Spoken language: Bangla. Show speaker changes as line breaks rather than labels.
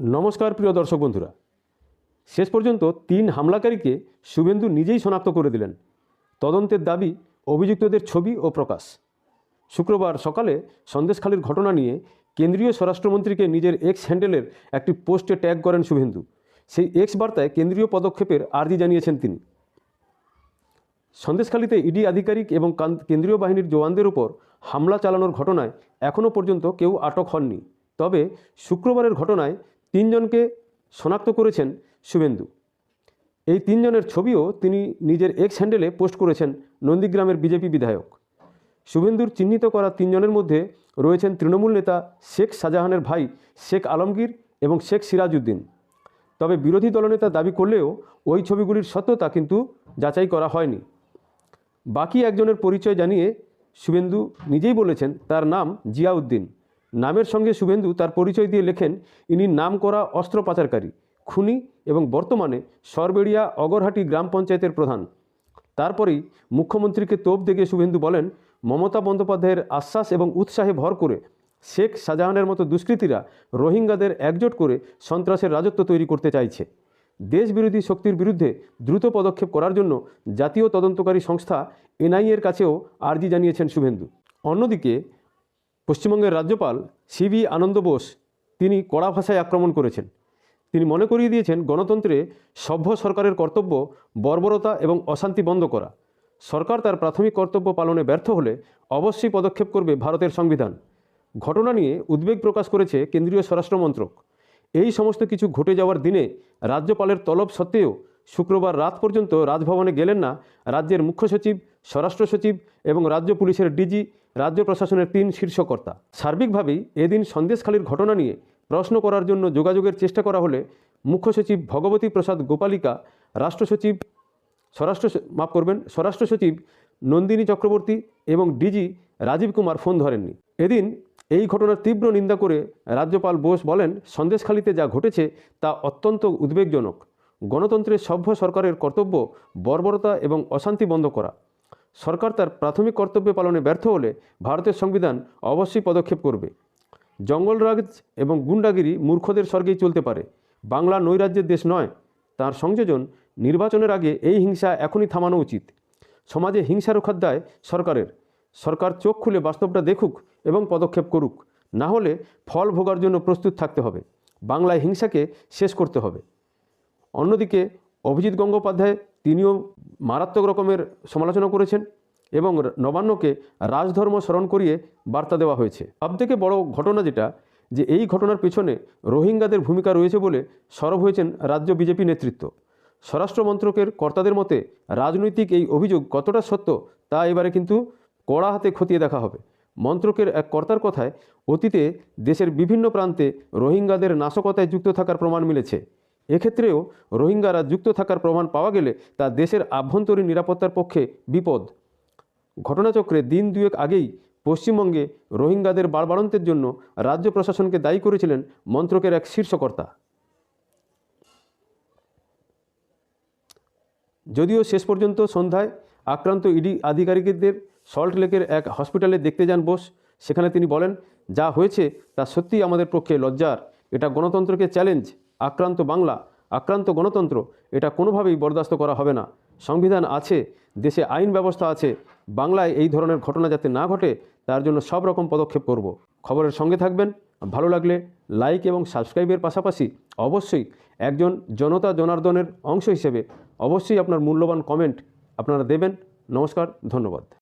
নমস্কার, প্রিয় দর্শক বন্ধুরা। শেষ পর্যন্ত তিন হামলাকারীকে শুভেন্দু নিজেই শনাক্ত করে দিলেন। তদন্তের দাবি অভিযুক্তদের ছবি ও প্রকাশ। শুক্রবার সকালে সন্দেশখালীর ঘটনা নিয়ে কেন্দ্রীয় স্বরাষ্ট্রমন্ত্রীকে নিজের এক্স হ্যান্ডেলের একটি পোস্টে ট্যাগ করেন শুভেন্দু। সেই এক্স বার্তায় কেন্দ্রীয় পদক্ষেপের আর্জি জানিয়েছেন তিনি। সন্দেশখালীতে ইডি আধিকারিক এবং কেন্দ্রীয় বাহিনীর জওয়ানদের উপর হামলা চালানোর ঘটনায় এখনও পর্যন্ত কেউ আটক হননি। তবে শুক্রবারের ঘটনায় তিনজনকে শনাক্ত করেছেন শুভেন্দু। এই তিনজনের ছবিও তিনি নিজের এক্স হ্যান্ডেলে পোস্ট করেছেন নন্দীগ্রামের বিজেপি বিধায়ক। শুভেন্দুর চিহ্নিত করা তিনজনের মধ্যে রয়েছেন তৃণমূল নেতা শেখ শাহজাহানের ভাই শেখ আলমগীর এবং শেখ সিরাজউদ্দিন। তবে বিরোধী দলনেতা দাবি করলেও ওই ছবিগুলির সত্যতা কিন্তু যাচাই করা হয়নি। বাকি একজনের পরিচয় জানিয়ে শুভেন্দু নিজেই বলেছেন তার নাম জিয়াউদ্দিন। নামের সঙ্গে শুভেন্দু তার পরিচয় দিয়ে লেখেন, ইনি নাম করা অস্ত্র পাচারকারী, খুনি এবং বর্তমানে সরবেড়িয়া অগরহাটি গ্রাম পঞ্চায়েতের প্রধান। তারপরেই মুখ্যমন্ত্রীকে তোপ দেখিয়ে শুভেন্দু বলেন, মমতা বন্দ্যোপাধ্যায়ের আশ্বাস এবং উৎসাহে ভর করে শেখ শাহজাহানের মতো দুষ্কৃতীরা রোহিঙ্গাদের একজোট করে সন্ত্রাসের রাজত্ব তৈরি করতে চাইছে। দেশবিরোধী শক্তির বিরুদ্ধে দ্রুত পদক্ষেপ করার জন্য জাতীয় তদন্তকারী সংস্থা এনআইএর কাছেও আর্জি জানিয়েছেন শুভেন্দু। অন্যদিকে পশ্চিমবঙ্গের রাজ্যপাল সিবি আনন্দ বোস তিনি কড়া ভাষায় আক্রমণ করেছেন। তিনি মনে করিয়ে দিয়েছেন গণতন্ত্রে সভ্য সরকারের কর্তব্য বর্বরতা এবং অশান্তি বন্ধ করা। সরকার তার প্রাথমিক কর্তব্য পালনে ব্যর্থ হলে অবশ্যই পদক্ষেপ করবে ভারতের সংবিধান। ঘটনা নিয়ে উদ্বেগ প্রকাশ করেছে কেন্দ্রীয় স্বরাষ্ট্রমন্ত্রক এই সমস্ত কিছু ঘটে যাওয়ার দিনে রাজ্যপালের তলব সত্ত্বেও শুক্রবার রাত পর্যন্ত রাজভবনে গেলেন না রাজ্যের মুখ্য সচিব স্বরাষ্ট্র সচিব এবং রাজ্য পুলিশের ডিজি, রাজ্য প্রশাসনের তিন শীর্ষকর্তা। সার্বিকভাবেই এদিন সন্দেশখালীর ঘটনা নিয়ে প্রশ্ন করার জন্য যোগাযোগের চেষ্টা করা হলে মুখ্য সচিব ভগবতী প্রসাদ গোপালিকা, রাষ্ট্র সচিব, স্বরাষ্ট্র মাফ করবেন, স্বরাষ্ট্র সচিব নন্দিনী চক্রবর্তী এবং ডিজি রাজীব কুমার ফোন ধরেননি। এদিন এই ঘটনার তীব্র নিন্দা করে রাজ্যপাল বোস বলেন, সন্দেশখালীতে যা ঘটেছে তা অত্যন্ত উদ্বেগজনক। গণতন্ত্রের সভ্য সরকারের কর্তব্য বর্বরতা এবং অশান্তি বন্ধ করা। সরকার তার প্রাথমিক কর্তব্য পালনে ব্যর্থ হলে ভারতের সংবিধান অবশ্যই পদক্ষেপ করবে। জঙ্গলরাজ এবং গুন্ডাগিরি মূর্খদের স্বর্গেই চলতে পারে। বাংলা নৈরাজ্যের দেশ নয়, তার সংযোজন নির্বাচনের আগে এই হিংসা এখনই থামানো উচিত। সমাজে হিংসা রক্ষার দায় সরকারের। সরকার চোখ খুলে বাস্তবটা দেখুক এবং পদক্ষেপ করুক। না হলে ফল ভোগার জন্য প্রস্তুত থাকতে হবে। বাংলায় হিংসাকে শেষ করতে হবে। অন্যদিকে অভিজিৎ গঙ্গোপাধ্যায় তিনিও মারাত্মক রকমের সমালোচনা করেছেন এবং নবান্নকে রাজধর্ম স্মরণ করিয়ে বার্তা দেওয়া হয়েছে। সবথেকে বড় ঘটনা যেটা, যে এই ঘটনার পেছনে রোহিঙ্গাদের ভূমিকা রয়েছে বলে সরব হয়েছেন রাজ্য বিজেপি নেতৃত্ব। স্বরাষ্ট্র মন্ত্রকের কর্তাদের মতে, রাজনৈতিক এই অভিযোগ কতটা সত্য তা এবারে কিন্তু কড়া হাতে খতিয়ে দেখা হবে। মন্ত্রকের এক কর্তার কথায়, অতীতে দেশের বিভিন্ন প্রান্তে রোহিঙ্গাদের নাশকতায় যুক্ত থাকার প্রমাণ মিলেছে। এক্ষেত্রেও রোহিঙ্গারা যুক্ত থাকার প্রমাণ পাওয়া গেলে তা দেশের আভ্যন্তরীণ নিরাপত্তার পক্ষে বিপদ। ঘটনাচক্রে দিন দুয়েক আগেই পশ্চিমবঙ্গে রোহিঙ্গাদের বাড়বাড়ন্তের জন্য রাজ্য প্রশাসনকে দায়ী করেছিলেন মন্ত্রকের এক শীর্ষকর্তা। যদিও শেষ পর্যন্ত সন্ধ্যায় আক্রান্ত ইডি আধিকারিকদের সল্ট লেকের এক হসপিটালে দেখতে যান বোস। সেখানে তিনি বলেন, যা হয়েছে তা সত্যিই আমাদের পক্ষে লজ্জার। এটা গণতন্ত্রকে চ্যালেঞ্জ। আক্রান্ত বাংলা, আক্রান্ত গণতন্ত্র, এটা কোনোভাবেই বরদাস্ত করা হবে না। সংবিধান আছে, দেশে আইন ব্যবস্থা আছে, বাংলায় এই ধরনের ঘটনা যাতে না ঘটে, তার জন্য সব রকম পদক্ষেপ করব। খবরের সঙ্গে থাকবেন, ভালো লাগলে লাইক এবং সাবস্ক্রাইবের পাশাপাশি অবশ্যই একজন জনতা জনার্দনের অংশ হিসেবে অবশ্যই আপনার মূল্যবান কমেন্ট আপনারা দেবেন। নমস্কার, ধন্যবাদ।